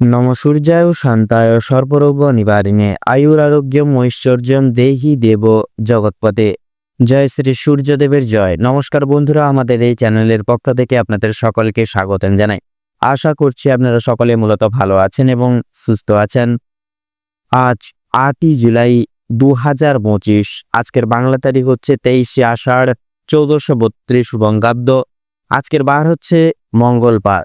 নম সূর্যায় শান্তায় সর্বরোগ নিবারিণে আয়ুরারোগ্যম ঐশ্বর্যম দেহি দেব জগৎপতে। জয় শ্রী সূর্যদেবের জয়। নমস্কার বন্ধুরা, আমাদের এই চ্যানেলের পক্ষ থেকে আপনাদের সকলকে স্বাগতম জানাই। আশা করছি আপনারা সকলে মূলত ভালো আছেন এবং সুস্থ আছেন। আজ আটই জুলাই দু হাজার পঁচিশ, আজকের বাংলা তারিখ হচ্ছে তেইশে আষাঢ় চৌদ্দশো বত্রিশ বঙ্গাব্দ আজকের বার হচ্ছে মঙ্গলবার।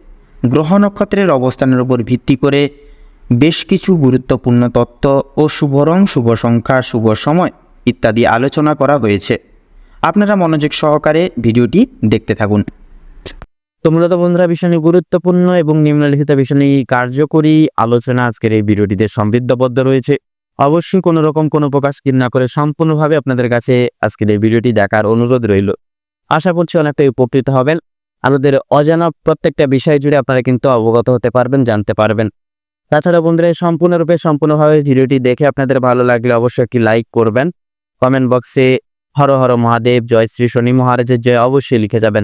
গ্রহ নক্ষত্রের অবস্থানের উপর ভিত্তি করে বেশ কিছু গুরুত্বপূর্ণ তত্ত্ব ও শুভ রং শুভ সংখ্যা, শুভ সময় ইত্যাদি আলোচনা করা হয়েছে। আপনারা মনোযোগ সহকারে ভিডিওটি দেখতে থাকুন। তো বন্ধুরা ভীষণ গুরুত্বপূর্ণ এবং নিম্নলিখিত ভীষণই কার্যকরী আলোচনা আজকের এই ভিডিওটিতে সমৃদ্ধবদ্ধ রয়েছে। অবশ্যই কোনো রকম কোনো প্রকাশ না করে সম্পূর্ণভাবে আপনাদের কাছে আজকের এই ভিডিওটি দেখার অনুরোধ রইল। আশা করছি অনেকটাই উপকৃত হবেন। আমাদের অজানা প্রত্যেকটা বিষয় জুড়ে আপনারা কিন্তু অবগত হতে পারবেন, জানতে পারবেন। তাছাড়া বন্ধুরা সম্পূর্ণরূপে, সম্পূর্ণভাবে ভিডিওটি দেখে আপনাদের ভালো লাগলে অবশ্যই একটি লাইক করবেন। কমেন্ট বক্সে হর হর মহাদেব, জয় শ্রী শনি মহারাজের জয় অবশ্যই লিখে যাবেন।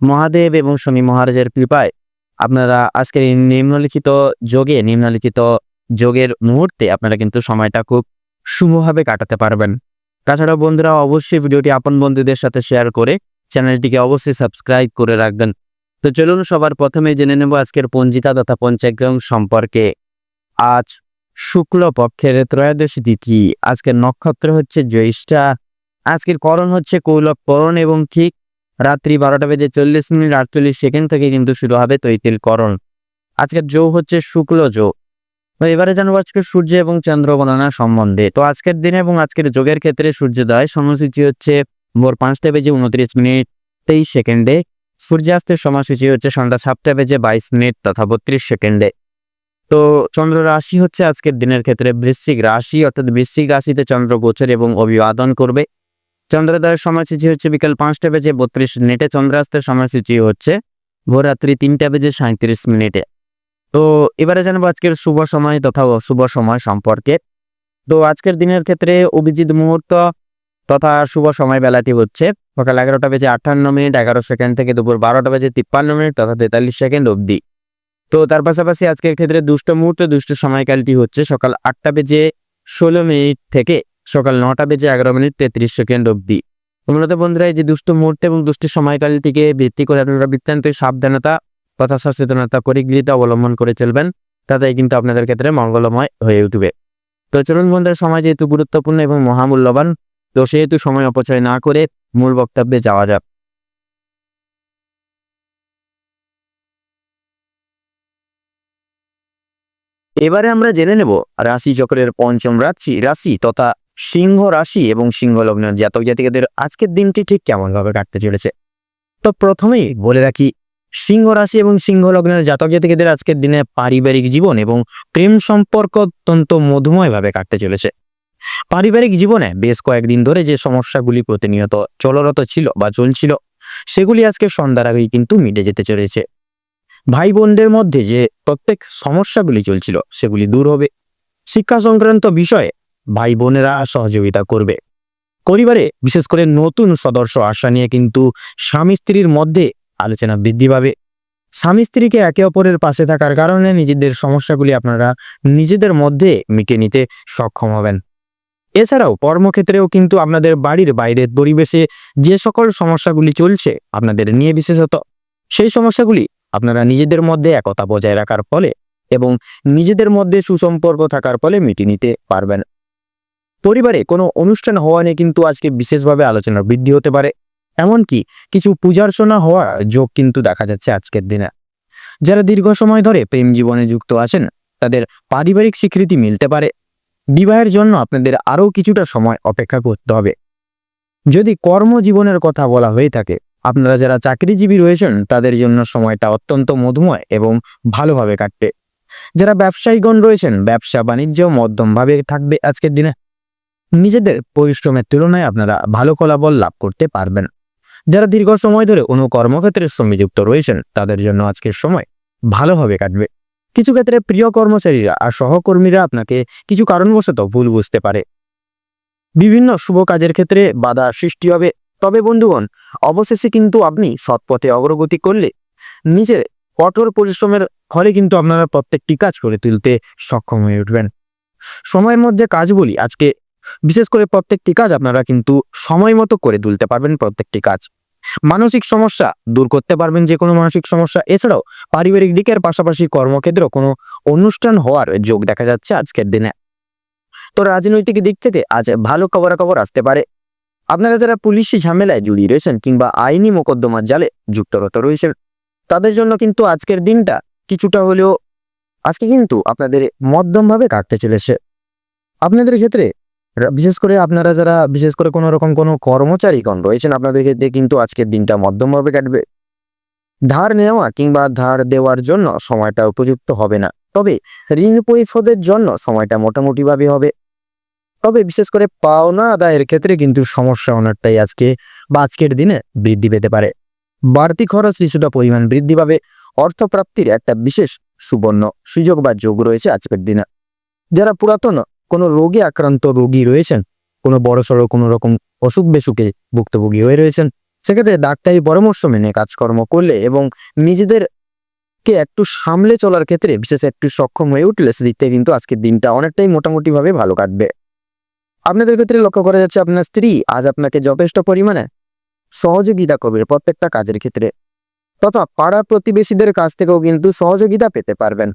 মহাদেব এবং শনি মহারাজের কৃপায় আপনারা আজকের এই নিম্নলিখিত যোগে, নিম্নলিখিত যোগের মুহূর্তে আপনারা কিন্তু সময়টা খুব শুভভাবে কাটাতে পারবেন। তাছাড়া বন্ধুরা, অবশ্যই ভিডিওটি আপন বন্ধুদের সাথে শেয়ার করে চ্যানেলটিকে অবশ্যই সাবস্ক্রাইব করে রাখবেন। তো চলুন সবার প্রথমে জেনে নেব আজকের পঞ্জিতা তথা পঞ্চাগ্রাম সম্পর্কে। আজ শুক্ল পক্ষের ত্রয়োদশী তিথি। আজকের নক্ষত্র হচ্ছে জ্যৈষ্ঠা। আজকের করণ হচ্ছে কৌলক করণ এবং ঠিক রাত্রি বারোটা বেজে চল্লিশ মিনিট আটচল্লিশ সেকেন্ড থেকে কিন্তু শুরু হবে তৈতিল করণ। আজকের যৌ হচ্ছে শুক্ল যৌ তো এবারে জানব আজকে সূর্য এবং চন্দ্র গণনা সম্বন্ধে। তো আজকের দিনে এবং আজকের যোগের ক্ষেত্রে সূর্যোদয় সময়সূচি হচ্ছে ভোর পাঁচটা বেজে উনত্রিশ মিনিট তেইশ সেকেন্ডে। সূর্যাস্তের সময়সূচি হচ্ছে সন্ধ্যা সাতটা বেজে বাইশ মিনিট তথা বত্রিশ সেকেন্ডে। তো চন্দ্র রাশি হচ্ছে আজকের দিনের ক্ষেত্রে বৃশ্চিক রাশি, অর্থাৎ বৃশ্চিক রাশিতে চন্দ্র গোচর এবং অভিবাদন করবে। চন্দ্রোদয়ের সময়সূচি হচ্ছে বিকাল পাঁচটা বেজে বত্রিশ মিনিটে। চন্দ্রাস্তের সময়সূচি হচ্ছে ভোররাত্রি তিনটা বেজে সাঁত্রিশ মিনিটে। তো এবারে জানব আজকের শুভ সময় তথা অশুভ সময় সম্পর্কে। তো আজকের দিনের ক্ষেত্রে অভিজিৎ মুহূর্ত তথা শুভ সময় বেলাটি হচ্ছে সকাল এগারোটা বেজে আটান্ন মিনিট, এগারো সেকেন্ড থেকে দুপুর বারোটা বেজে তিপ্পান্ন মিনিট তথা তেতাল্লিশ সেকেন্ড অবধি। তো তার পাশাপাশি আজকের ক্ষেত্রে দুষ্ট মুহূর্ত, দুষ্ট সময়কালটি হচ্ছে সকাল আটটা বেজে ষোলো মিনিট থেকে সকাল নটা বেজে এগারো মিনিট তেত্রিশ সেকেন্ড অবধি। মূলত বন্ধুরা, এই যে দুষ্ট মুহূর্ত এবং দুষ্ট সময়কালটিকে ভিত্তি করে আপনারা বৃত্তান্ত, সাবধানতা তথা সচেতনতা পরিগৃহীত অবলম্বন করে চলবেন। তাতে কিন্তু আপনাদের ক্ষেত্রে মঙ্গলময় হয়ে উঠবে। তো চলুন বন্ধুরা, সময় যেহেতু গুরুত্বপূর্ণ এবং মহামূল্যবান তো সেহেতু সময় অপচয় না করে মূল বক্তব্যে যাওয়া যাক। এবারে আমরা জেনে নেব রাশি চক্রের পঞ্চম রাশি রাশি তথা সিংহ রাশি এবং সিংহ লগ্নের জাতক জাতিকাদের আজকের দিনটি ঠিক কেমন ভাবে কাটতে চলেছে? তো প্রথমেই বলে রাখি, সিংহ রাশি এবং সিংহ লগ্নের জাতক জাতিকাদের আজকের দিনে পারিবারিক জীবন এবং প্রেম সম্পর্ক অত্যন্ত মধুময়ভাবে কাটতে চলেছে। পারিবারিক জীবনে বেশ কয়েকদিন ধরে যে সমস্যাগুলি প্রতিনিয়ত চলরত ছিল বা চলছিল, সেগুলি আজকে সন্ধ্যার আগেই কিন্তু মিটে যেতে চলেছে। ভাই বোনদের মধ্যে যে প্রত্যেক সমস্যাগুলি চলছিল, সেগুলি দূর হবে। শিক্ষা সংক্রান্ত বিষয়ে ভাই বোনেরা সহযোগিতা করবে। পরিবারে বিশেষ করে নতুন সদস্য আসা নিয়ে কিন্তু স্বামী স্ত্রীর মধ্যে আলোচনা বৃদ্ধি পাবে। স্বামী স্ত্রীকে একে অপরের পাশে থাকার কারণে নিজেদের সমস্যাগুলি আপনারা নিজেদের মধ্যে মিটে নিতে সক্ষম হবেন। এছাড়াও কর্মক্ষেত্রেও কিন্তু আপনাদের বাড়ির বাইরের পরিবেশে যে সকল সমস্যাগুলি চলছে আপনাদের নিয়ে বিশেষত, সেই সমস্যাগুলি আপনারা নিজেদের মধ্যে একতা বজায় রাখার ফলে এবং নিজেদের মধ্যে সুসম্পর্ক থাকার ফলে মিটিয়ে নিতে পারবেন। পরিবারে কোনো অনুষ্ঠান হওয়া নিয়ে কিন্তু আজকে বিশেষভাবে আলোচনা বৃদ্ধি হতে পারে। এমনকি কিছু পূজার্চনা হওয়ার যোগ কিন্তু দেখা যাচ্ছে আজকের দিনে। যারা দীর্ঘ সময় ধরে প্রেম জীবনে যুক্ত আছেন, তাদের পারিবারিক স্বীকৃতি মিলতে পারে। বিবাহের জন্য আপনাদের আরও কিছুটা সময় অপেক্ষা করতে হবে। যদি কর্মজীবনের কথা বলা হয়ে থাকে, আপনারা যারা চাকরিজীবী রয়েছেন, তাদের জন্য সময়টা অত্যন্ত মধুময় এবং ভালোভাবে কাটবে। যারা ব্যবসায়ীগণ রয়েছেন, ব্যবসা বাণিজ্য মধ্যমভাবে থাকবে আজকের দিনে। নিজেদের পরিশ্রমের তুলনায় আপনারা ভালো ফলাফল লাভ করতে পারবেন। যারা দীর্ঘ সময় ধরে কোনো কর্মক্ষেত্রের সঙ্গে যুক্ত রয়েছেন, তাদের জন্য আজকের সময় ভালোভাবে কাটবে। কিছু ক্ষেত্রে প্রিয় কর্মচারীরা আর সহকর্মীরা আপনাকে কিছু কারণবশত ভুল বুঝতে পারে। বিভিন্ন শুভ কাজের ক্ষেত্রে বাধা সৃষ্টি হবে। তবে বন্ধুগণ, অবশেষে কিন্তু আপনি সৎপথে অগ্রগতি করলে নিজের কঠোর পরিশ্রমের ফলে কিন্তু আপনারা প্রত্যেকটি কাজ করে তুলতে সক্ষম হয়ে উঠবেন। সময়ের মধ্যে কাজ বলি আজকে বিশেষ করে প্রত্যেকটি কাজ আপনারা কিন্তু সময় মতো করে তুলতে পারবেন প্রত্যেকটি কাজ। মানসিক সমস্যা দূর করতে পারবেন যে কোনো মানসিক সমস্যা। এছাড়াও পারিবারিক দিকের পাশাপাশি কর্মক্ষেত্র কোনো অনুষ্ঠান হওয়ার যোগ দেখা যাচ্ছে আজকের দিনে। তো রাজনৈতিক দিক থেকে আজ ভালো খবরাখবর আসতে পারে। আপনারা যারা পুলিশি ঝামেলায় জড়িয়ে রয়েছেন কিংবা আইনি মোকদ্দমার জালে যুক্তরত রয়েছেন, তাদের জন্য কিন্তু আজকের দিনটা কিছুটা হলেও, আজকে কিন্তু আপনাদের মধ্যমভাবে কাটতে চলেছে। আপনাদের ক্ষেত্রে বিশেষ করে আপনারা যারা, বিশেষ করে কোনো রকম কোনো কর্মচারীগণ রয়েছেন, আপনাদের ক্ষেত্রে কিন্তু আজকের দিনটা মধ্যমভাবে কাটবে। ধার নেওয়া কিংবা ধার দেওয়ার জন্য সময়টা উপযুক্ত হবে না। তবে ঋণ পরিশোধের জন্য সময়টা মোটামুটিভাবে হবে। তবে বিশেষ করে পাওনা আদায়ের ক্ষেত্রে কিন্তু সমস্যা অনেকটাই আজকে বা আজকের দিনে বৃদ্ধি পেতে পারে। বাড়তি খরচ কিছুটা পরিমাণ বৃদ্ধি পাবে। অর্থপ্রাপ্তির একটা বিশেষ সুবর্ণ সুযোগ বা যোগ রয়েছে আজকের দিনে। যারা পুরাতন কোনো রোগে আক্রান্ত রোগী রয়েছেন, কোনো বড়সড় কোনো রকম অসুখ বেসুখে ভুক্তভোগী হয়ে রয়েছেন, সেক্ষেত্রে ডাক্তারি পরামর্শ মেনে কাজকর্ম করলে এবং নিজেদেরকে একটু সামলে চলার ক্ষেত্রে, বিশেষ একটু সক্ষম হয়ে উঠলে সেদিক থেকে কিন্তু আজকের দিনটা অনেকটাই মোটামুটিভাবে ভালো কাটবে। আপনাদের ক্ষেত্রে লক্ষ্য করা যাচ্ছে আপনার স্ত্রী আজ আপনাকে যথেষ্ট পরিমাণে সহযোগিতা করবে প্রত্যেকটা কাজের ক্ষেত্রে। তথা পাড়া প্রতিবেশীদের কাছ থেকেও কিন্তু সহযোগিতা পেতে পারবেন।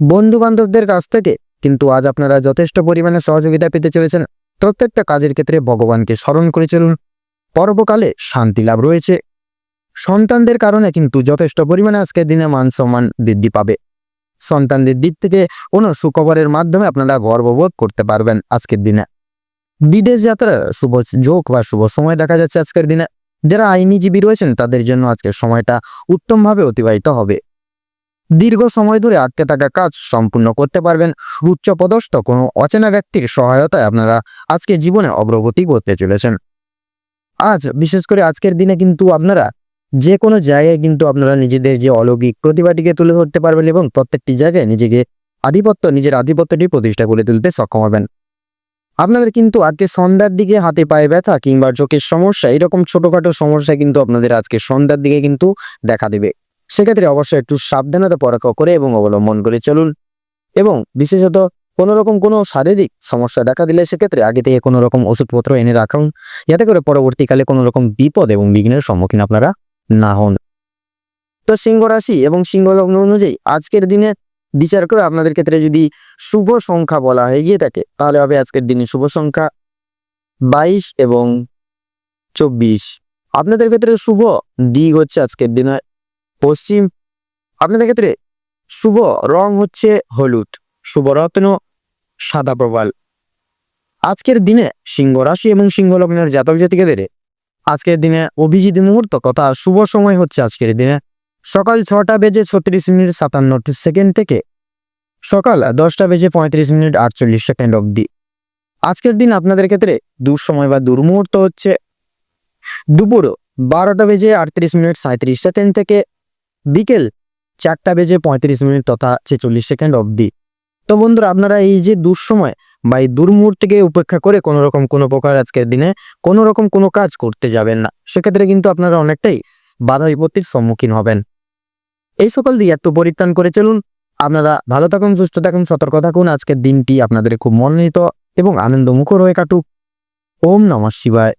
বন্ধু বান্ধবদের কাছ থেকে কিন্তু আজ আপনারা যথেষ্ট পরিমাণে সহযোগিতা পেতে চলেছেন। প্রত্যেকটা কাজের ক্ষেত্রে ভগবানকে স্মরণ করে চলুন। পরবকালে শান্তি লাভ রয়েছে। সন্তানদের কারণে কিন্তু যথেষ্ট পরিমাণে আজকের দিনে মান সম্মান বৃদ্ধি পাবে। সন্তানদের দিক থেকে কোনো সুখবরের মাধ্যমে আপনারা গর্ববোধ করতে পারবেন আজকের দিনে। বিদেশ যাত্রার শুভ যোগ বা শুভ সময় দেখা যাচ্ছে আজকের দিনে। যারা আইনিজীবী রয়েছেন, তাদের জন্য আজকের সময়টা উত্তমভাবে অতিবাহিত হবে। দীর্ঘ সময় ধরে আটকে থাকা কাজ সম্পূর্ণ করতে পারবেন। উচ্চপদস্থ কোনো অচেনা ব্যক্তির সহায়তায় আপনারা আজকে জীবনে অগ্রগতি করতে চলেছেন। আজ বিশেষ করে আজকের দিনে কিন্তু আপনারা যে কোনো জায়গায় কিন্তু আপনারা নিজেদের যে অলৌকিক প্রতিভাটিকে তুলে ধরতে পারবেন এবং প্রত্যেকটি জায়গায় নিজেকে আধিপত্য, নিজের আধিপত্যটি প্রতিষ্ঠা করে তুলতে সক্ষম হবেন। আপনাদের কিন্তু আজকে সন্ধ্যার দিকে হাতে পায়ে ব্যথা কিংবা চোখের সমস্যা, এরকম ছোটখাটো সমস্যা কিন্তু আপনাদের আজকে সন্ধ্যার দিকে কিন্তু দেখা দেবে। সেক্ষেত্রে অবশ্যই একটু সাবধানতা পরীক্ষা করে এবং অবলম্বন করে চলুন। এবং বিশেষত কোনো রকম কোনো শারীরিক সমস্যা দেখা দিলে সেক্ষেত্রে আগে থেকে কোনো রকম ওষুধপত্র এনে রাখুন। যাতে করে পরবর্তীকালে কোনো রকম বিপদ এবং বিঘ্নের সম্মুখীন আপনারা না হন। তো সিংহ রাশি এবং সিংহ লগ্ন অনুযায়ী আজকের দিনে বিচার করে আপনাদের ক্ষেত্রে যদি শুভ সংখ্যা বলা হয়ে গিয়ে থাকে, তাহলে হবে আজকের দিনে শুভ সংখ্যা বাইশ এবং চব্বিশ। আপনাদের ক্ষেত্রে শুভ দিক হচ্ছে আজকের দিনে পশ্চিম, আপনাদের ক্ষেত্রে শুভ রং হচ্ছে হলুদ। শুভ রত্ন সাদা প্রবাল। আজকের দিনে সিংহ রাশি এবং সিংহ লগ্নের জাতক জাতিকাদের আজকের দিনে অভিজিৎ মুহূর্ত কথা শুভ সময় হচ্ছে আজকের দিনে সকাল ছটা বেজে ছত্রিশ মিনিট সাতান্ন সেকেন্ড থেকে সকাল দশটা বেজে পঁয়ত্রিশ মিনিট আটচল্লিশ সেকেন্ড অবধি। আজকের দিন আপনাদের ক্ষেত্রে দুঃসময় বা দুর্মুহূর্ত হচ্ছে। দুপুর বারোটা বেজে আটত্রিশ মিনিট সাঁত্রিশ সেকেন্ড থেকে বিকেল চারটা বেজে পঁয়ত্রিশ মিনিট তথা ছেচল্লিশ সেকেন্ড অবধি। তো বন্ধুরা, আপনারা এই যে দুঃসময় বা এই দুর্মুহূর্তকে উপেক্ষা করে কোনো রকম কোনো প্রকার আজকের দিনে কোনো রকম কোনো কাজ করতে যাবেন না। সেক্ষেত্রে কিন্তু আপনারা অনেকটাই বাধা বিপত্তির সম্মুখীন হবেন। এই সকল দিয়ে একটু পরিত্রাণ করে চলুন। আপনারা ভালো থাকুন, সুস্থ থাকুন, সতর্ক থাকুন। আজকের দিনটি আপনাদের খুব মনোনীত এবং আনন্দমুখর হয়ে কাটুক। ওম নমঃ শিবায়।